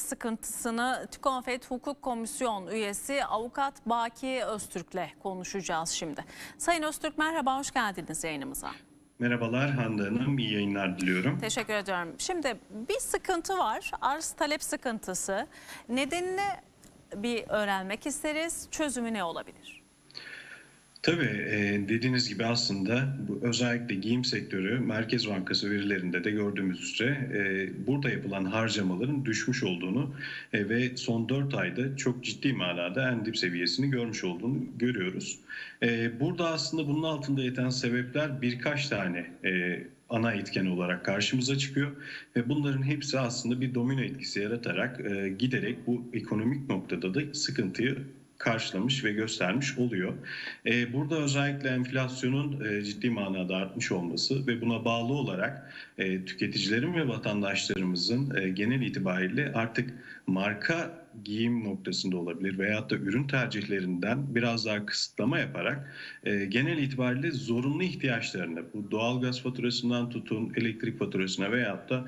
sıkıntısını TÜKONFET Hukuk Komisyon üyesi avukat Baki Öztürk'le konuşacağız şimdi. Sayın Öztürk merhaba, hoş geldiniz yayınımıza. Merhabalar Hande Hanım, iyi yayınlar diliyorum. Teşekkür ediyorum. Şimdi bir sıkıntı var, arz talep sıkıntısı. Nedenini bir öğrenmek isteriz, çözümü ne olabilir? Tabii dediğiniz gibi aslında bu özellikle giyim sektörü Merkez Bankası verilerinde de gördüğümüz üzere burada yapılan harcamaların düşmüş olduğunu e, ve son 4 ayda çok ciddi manada en dip seviyesini görmüş olduğunu görüyoruz. Burada aslında bunun altında yatan sebepler birkaç tane ana etken olarak karşımıza çıkıyor ve bunların hepsi aslında bir domino etkisi yaratarak giderek bu ekonomik noktada da sıkıntıyı karşılamış ve göstermiş oluyor. Ee, burada özellikle enflasyonun e, ciddi manada artmış olması ve buna bağlı olarak e, tüketicilerin ve vatandaşlarımızın e, genel itibariyle artık marka giyim noktasında olabilir veyahut da ürün tercihlerinden biraz daha kısıtlama yaparak e, genel itibariyle zorunlu ihtiyaçlarını bu doğalgaz faturasından tutun elektrik faturasına veyahut da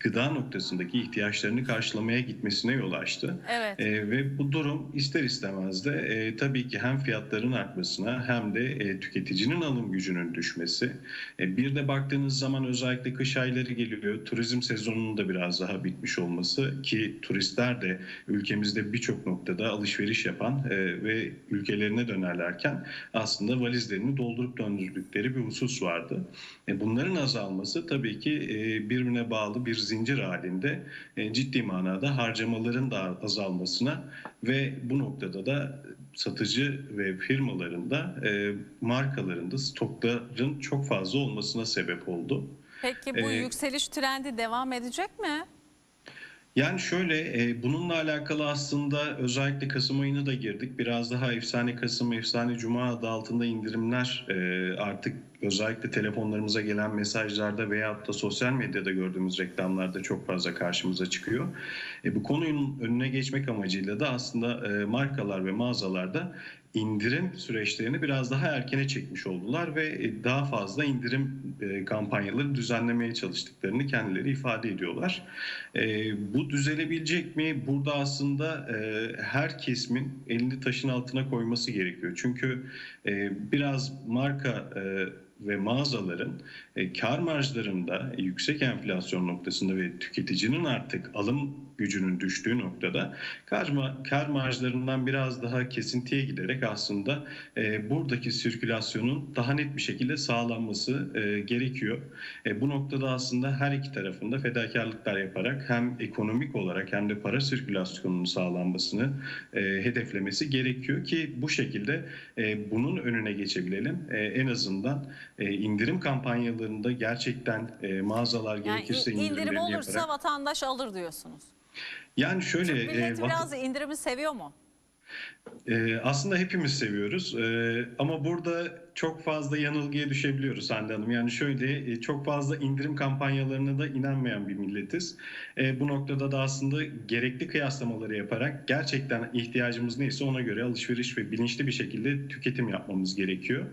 gıda noktasındaki ihtiyaçlarını karşılamaya gitmesine yol açtı. Evet. E, ve bu durum ister istemez de e, tabii ki hem fiyatların artmasına hem de e, tüketicinin alım gücünün düşmesi. E, bir de baktığınız zaman özellikle kış ayları geliyor. Turizm sezonunun da biraz daha bitmiş olması ki turistler de ülkemizde birçok noktada alışveriş yapan e, ve ülkelerine dönerlerken aslında valizlerini doldurup döndürdükleri bir husus vardı. E, bunların azalması tabii ki e, birbirine bağlı bir zincir halinde e, ciddi manada harcamaların da azalmasına ve bu noktada da satıcı ve firmaların da e, markalarında stokların çok fazla olmasına sebep oldu. Peki bu Ee, yükseliş trendi devam edecek mi? Yani şöyle e, bununla alakalı aslında özellikle Kasım ayına da girdik. Biraz daha efsane Kasım, efsane Cuma adı altında indirimler e, artık özellikle telefonlarımıza gelen mesajlarda veyahut da sosyal medyada gördüğümüz reklamlarda çok fazla karşımıza çıkıyor. E, bu konunun önüne geçmek amacıyla da aslında e, markalar ve mağazalarda indirim süreçlerini biraz daha erkene çekmiş oldular ve e, daha fazla indirim e, kampanyaları düzenlemeye çalıştıklarını kendileri ifade ediyorlar. E, Bu düzelebilecek mi? Burada aslında her kesimin elini taşın altına koyması gerekiyor. Çünkü biraz marka ve mağazaların e, kar marjlarında yüksek enflasyon noktasında ve tüketicinin artık alım gücünün düştüğü noktada kar, kar marjlarından biraz daha kesintiye giderek aslında e, buradaki sirkülasyonun daha net bir şekilde sağlanması e, gerekiyor. E, bu noktada aslında her iki tarafında fedakarlıklar yaparak hem ekonomik olarak hem de para sirkülasyonunun sağlanmasını e, hedeflemesi gerekiyor ki bu şekilde e, bunun önüne geçebilelim. E, en azından e, indirim kampanyalarında gerçekten e, mağazalar Yani gerekirse in- indirim olursa yaparak. vatandaş alır diyorsunuz. Yani şöyle Türk e, milleti vatan- biraz indirimi seviyor mu? Ee, aslında hepimiz seviyoruz Ee, ama burada çok fazla yanılgıya düşebiliyoruz Hande Hanım. Yani şöyle e, çok fazla indirim kampanyalarına da inanmayan bir milletiz. Ee, bu noktada da aslında gerekli kıyaslamaları yaparak gerçekten ihtiyacımız neyse ona göre alışveriş ve bilinçli bir şekilde tüketim yapmamız gerekiyor.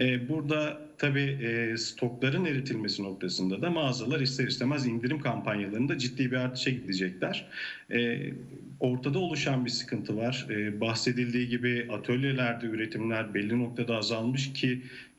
Ee, burada tabii e, stokların eritilmesi noktasında da mağazalar ister istemez indirim kampanyalarında ciddi bir artışa gidecekler. Ee, ortada oluşan bir sıkıntı var. Ee, bahsedildiği gibi atölyelerde üretimler belli noktada azalmış ki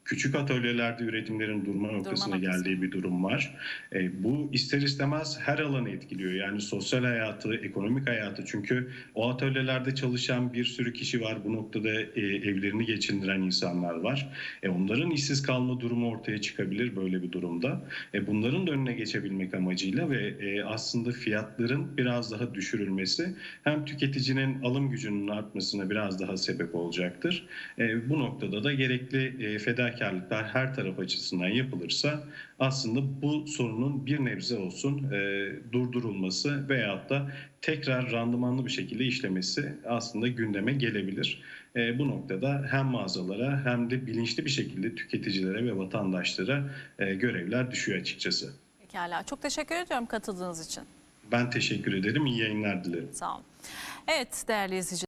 küçük atölyelerde üretimlerin durma noktasına noktası. geldiği bir durum var. Ee, bu ister istemez her alanı etkiliyor. Yani sosyal hayatı, ekonomik hayatı. Çünkü o atölyelerde çalışan bir sürü kişi var. Bu noktada e, evlerini geçindiren insanlar var. E, onların işsiz kalma durumu ortaya çıkabilir böyle bir durumda. E, bunların da önüne geçebilmek amacıyla ve e, aslında fiyatların biraz daha düşürülmesi hem tüketicinin alım gücünün artmasına biraz daha sebep olacaktır. E, bu noktada da gerekli e, fedakarlıklar her taraf açısından yapılırsa aslında bu sorunun bir nebze olsun e, durdurulması veyahut da tekrar randımanlı bir şekilde işlemesi aslında gündeme gelebilir. E, bu noktada hem mağazalara hem de bilinçli bir şekilde tüketicilere ve vatandaşlara e, görevler düşüyor açıkçası. Pekala. Çok teşekkür ediyorum katıldığınız için. Ben teşekkür ederim. İyi yayınlar dilerim. Sağ olun. Evet değerli izleyiciler.